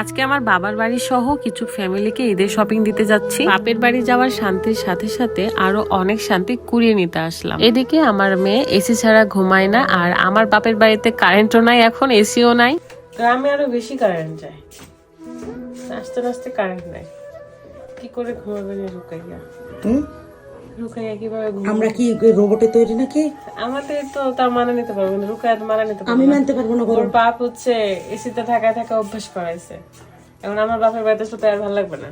আজকে আমার বাবার বাড়ি সহ কিছু ফ্যামিলিকে ঈদের শপিং দিতে যাচ্ছি। বাপের বাড়ি যাওয়ার শান্তির সাথে সাথে আরও অনেক শান্তি কুড়িয়ে নিতে আসলাম। এদিকে আমার মেয়ে এসি ছাড়া ঘুমায় না আর আমার বাপের বাড়িতে কারেন্টও নাই, এখন এসিও নাই। গ্রামে আরও বেশি কারেন্ট যায়। নাচতে নাচতে কারেন্ট নাই। কি করে ঘুমাবেন রুকাইয়া? হুম? রুকাইয়া কীভাবে আমরা কি রোবটে তৈরি নাকি? আমাদের তো তার মানে নিতে পারব না রুকাইয়া তো মানা নিতে পারব আমি। মানতে পারব না ওর বাপ হচ্ছে এসিতে থাকা থাকা অভ্যাস করাইছে। এখন আমার বাপের বাড়িতে শুতে আর ভালো লাগবে না।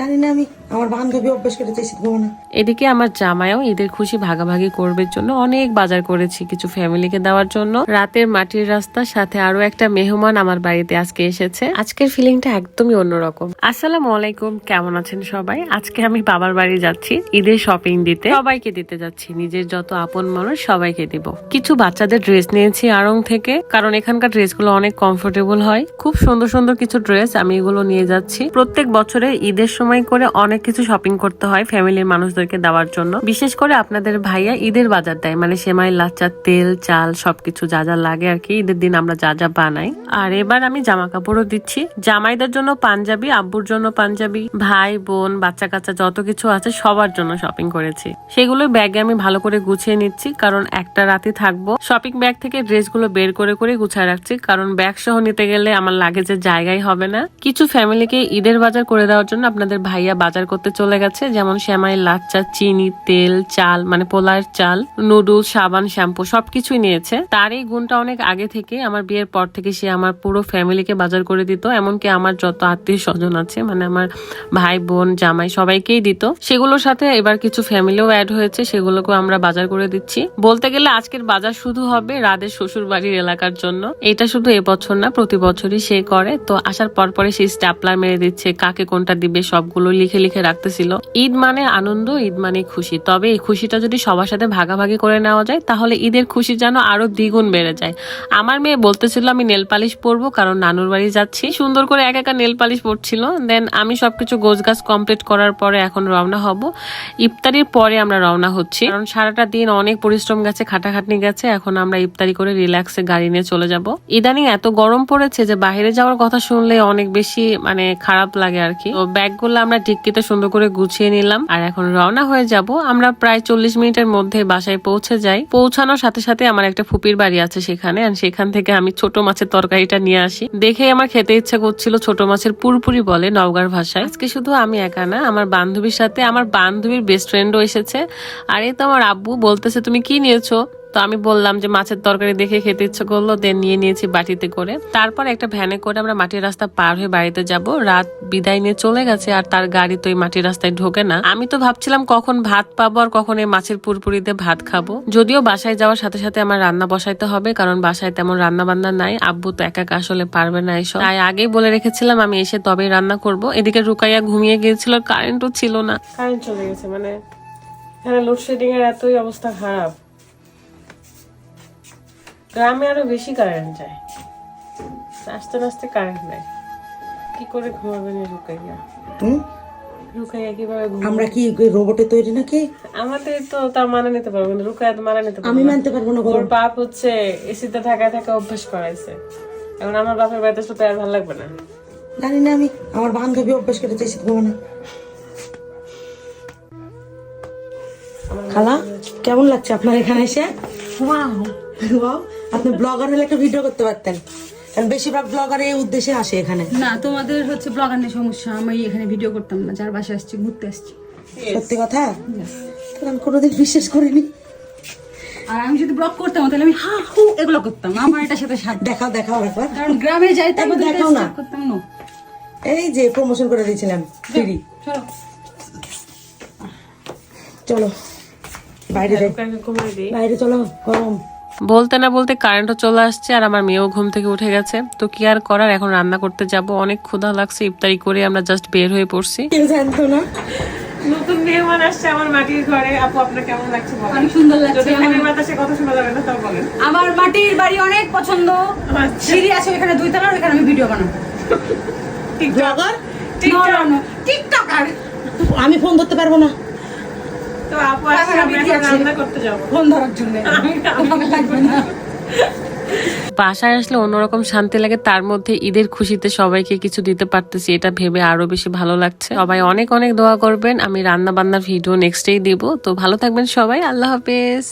জানি না, আমি আমার বান্ধবী অভ্যাস শীত ঘুমানো এদিকে আমার জামাইও ঈদের খুশি ভাগাভাগি করবে জন্য অনেক বাজার করেছি, কিছু ফ্যামিলিকে দেওয়ার জন্য। রাতের মাটির রাস্তার সাথে আরও একটা মেহমান আমার বাড়িতে আজকে এসেছে। আজকের ফিলিংটা একদমই অন্যরকম। আসসালামু আলাইকুম, কেমন আছেন সবাই? আজকে আমি বাবার বাড়ি যাচ্ছি, ঈদের শপিং দিতে। সবাইকে দিতে যাচ্ছি, নিজের যত আপন মানুষ সবাইকে দিব। কিছু বাচ্চাদের ড্রেস নিয়েছি আড়ং থেকে, কারণ এখানকার ড্রেসগুলো অনেক কমফোর্টেবল হয়। খুব সুন্দর সুন্দর কিছু ড্রেস আমি এগুলো নিয়ে যাচ্ছি। প্রত্যেক বছরে ঈদের সময় করে অনেক কিছু শপিং করতে হয় ফ্যামিলির মানুষদেরকে দেওয়ার জন্য। বিশেষ করে আপনাদের ভাইয়া ঈদের বাজার দেয় মানে সেমাই, লাচ্চা, তেল, চাল, সবকিছু যা যা লাগে আর কি ঈদের দিন আমরা যা যা বানাই। আর এবার আমি জামা কাপড়ও দিচ্ছি। জামাইদের জন্য পাঞ্জাবি, আব্বুর জন্য পাঞ্জাবি, ভাই, বোন, বাচ্চা কাচ্চা যত কিছু আছে সবার জন্য শপিং করেছি। সেগুলো ব্যাগে আমি ভালো করে গুছিয়ে নিচ্ছি, কারণ একটা রাতে থাকব। শপিং ব্যাগ থেকে ড্রেসগুলো বের করে করে গুছিয়ে রাখছি, কারণ ব্যাগ সহ নিতে গেলে আমার লাগেজের জায়গায় হবে না। কিছু ফ্যামিলিকে ঈদের বাজার করে দেওয়ার জন্য আপনাদের ভাইয়া বাজার করতে চলে গেছে, যেমন শ্যামাই লাচ্চা, চিনি, তেল, চাল মানে পোলার চাল, নুডলস, সাবান, শ্যাম্পু সবকিছুই নিয়েছে। তার এই গুণটা অনেক আগে থেকে আমার বিয়ের পর থেকে সে আমার পুরো ফ্যামিলিকে বাজার করে দিত, এমনকি আমার যত আত্মীয় স্বজন আছে মানে আমার ভাই, বোন, জামাই সবাইকেই দিত। সেগুলোর সাথে এবার কিছু ফ্যামিলিও অ্যাড হয়েছে, সেগুলোকেও আমরা বাজার করে দিচ্ছি। বলতে গেলে আজকের বাজার শুধু হবে রাদের শ্বশুর বাড়ির এলাকার জন্য। এটা শুধু এবছর না, প্রতি বছরই সে করে। তো আসার পর পরে সে স্ট্যাপলার মেরে দিচ্ছে, কাকে কোনটা দিবে সবগুলো লিখে লিখে রাখতেছিল। ঈদ মানে আনন্দ, ঈদ মানে খুশি। তবে এই খুশিটা যদি সবার সাথে ভাগাভাগি করে নেওয়া যায়, তাহলে ঈদের খুশি যেন আরও দ্বিগুণ বেড়ে যায়। আমার মেয়ে বলতেছিল, আমি নেল পালিশ পরবো, কারণ নানুর বাড়ি যাচ্ছি। সুন্দর করে এক একা নেল পালিশ পরছিল। দেন আমি সবকিছু গোছ গাছ কমপ্লিট করার পরে এখন রওনা হব। ইফতারির পরে আমরা রওনা হচ্ছি। কারণ সারাটা দিন অনেক পরিশ্রম গেছে, খাটাখাটনি গেছে। এখন আমরা ইফতারি করে রিল্যাক্সে গাড়ি নিয়ে চলে যাব। ইদানিং এত গরম পড়েছে যে, বাইরে যাওয়ার কথা শুনলে অনেক বেশি মানে খারাপ লাগে আর কি। তো ব্যাগগুলো আমরা ডিক্কিতে সুন্দর করে গুছিয়ে নিলাম। আর এখন রওনা হয়ে যাব। আমরা প্রায় চল্লিশ মিনিটের মধ্যে বাসায় পৌঁছে যাই। পৌঁছানোর সাথে সাথে আমার একটা ফুপির বাড়ি আছে সেখানে। আর সেখান থেকে আমি ছোট মাছের তরকারিটা নিয়ে আসি। দেখে আমার খেতে ইচ্ছা করছিল ছোট মাছের পুরপুরি বলে নওগাঁর ভাষায়। আজকে শুধু আমি একা না, আমার বান্ধবীর সাথে আমার বান্ধবীর বেস্ট ফ্রেন্ডও এসেছে। আর এই তো আমার আব্বু বলতেছে, তুমি কি নিয়েছো? তো আমি বললাম যে মাছের তরকারি দেখে খেতে ইচ্ছে করল দেন নিয়ে নিয়েছি বাটিতে করে। তারপর একটা ভ্যানে করে আমরা মাটির রাস্তা পার হয়ে বাড়িতে যাব। রাত বিদায় নিয়ে চলে গেছে, আর তার গাড়ি তো এই মাটির রাস্তায় ঢোকে না। আমি তো ভাবছিলাম কখন ভাত পাবো আর কখন এই মাছের পুরপুরিতে ভাত খাব। যদিও বাসায় যাওয়ার সাথে সাথে আমার রান্না বসাইতে হবে, কারণ বাসায় তেমন রান্না বান্না নাই। আব্বু তো একা আসলে পারবে না এসব। তাই আগেই বলে রেখেছিলাম আমি এসে তবেই রান্না করব। এদিকে রুকাইয়া ঘুমিয়ে গিয়েছিল কারেন্টও ছিল না। কারেন্ট চলে গেছে মানে এখানে লোডশেডিং এর এতই অবস্থা খারাপ। গ্রামে আরও বেশি কারেন্ট যায়। নাচতে নাচতে কারেন্ট নাই কি করে ঘুমাবেন রুকাইয়া? হুম? রুকাইয়া কীভাবে আমরা কি রোবটে তৈরি নাকি? আমাদের তো তার মানে নিতে পারব না রুকাইয়া তো মানা নিতে পারব আমি না। মানতে পারব না ওর বাপ হচ্ছে এসিতে থাকা থাকা অভ্যাস করাইছে। এখন আমার বাপের বাড়িতে শুতে আর ভালো লাগবে না। জানি না আমি আমার বান্ধবী অভ্যাস খালা কেমন লাগছে আপনার এখানে এসে? আপনি ব্লগার হলে একটা ভিডিও করতে পারতেন। বেশিরভাগ ব্লগার এই উদ্দেশ্যে আসে এখানে। না তোমাদের হচ্ছে ব্লগার নিয়ে সমস্যা। আমি এখানে ভিডিও করতাম না। যার বাসায় আসছি ঘুরতে আসছি। সত্যি কথা? আমি কোনোদিন বিশ্বাস করিনি। আর আমি যদি ব্লগ করতাম তাহলে আমি হা হু এগুলো করতাম। আমার এটার সাথে সাথ দেখাও দেখাও একবার কারণ গ্রামে যাইতাম একবার ঘুরতে দেখাও না। করতাম না। এই যে প্রমোশন করে দিয়েছিলাম ফ্রি। চলো। চলো। বাইরে যাই। দিই। বাইরে চলো গরম। বলতে না বলতে কারেন্টও চলে আসছে আর আমার মেয়েও ঘুম থেকে উঠে গেছে। তো কি আর করার? এখন রান্না করতে যাব। অনেক ক্ষুধা লাগছে ইফতারি করে আমরা জাস্ট বের হয়ে পড়ছি। কেউ জানতো না। নতুন মেহমান আসছে আমার মাটির ঘরে। আপু আপনার কেমন লাগছে বলেন? অনেক সুন্দর লাগছে। আমার। ফ্যানের বাতাসে কথা শোনা যাবে না তাও বলেন। আমার মাটির বাড়ি অনেক পছন্দ। আচ্ছা। সিঁড়ি আছে এখানে দুই তলার এখানে আমি ভিডিও বানাবো। টিকটকার আমি ফোন ধরতে পারব না। তো আপু আসলে আমি এখন রান্না করতে যাব। ফোন ধরার জন্য। আমি লাগবে না। বাসায় আসলে অন্যরকম শান্তি লাগে তার মধ্যে ঈদের খুশিতে সবাইকে কিছু দিতে পারতেছি এটা ভেবে আরও বেশি ভালো লাগছে। সবাই অনেক অনেক দোয়া করবেন আমি রান্না বান্নার ভিডিও নেক্সট ডে দিব। তো ভালো থাকবেন সবাই আল্লাহ হাফেজ।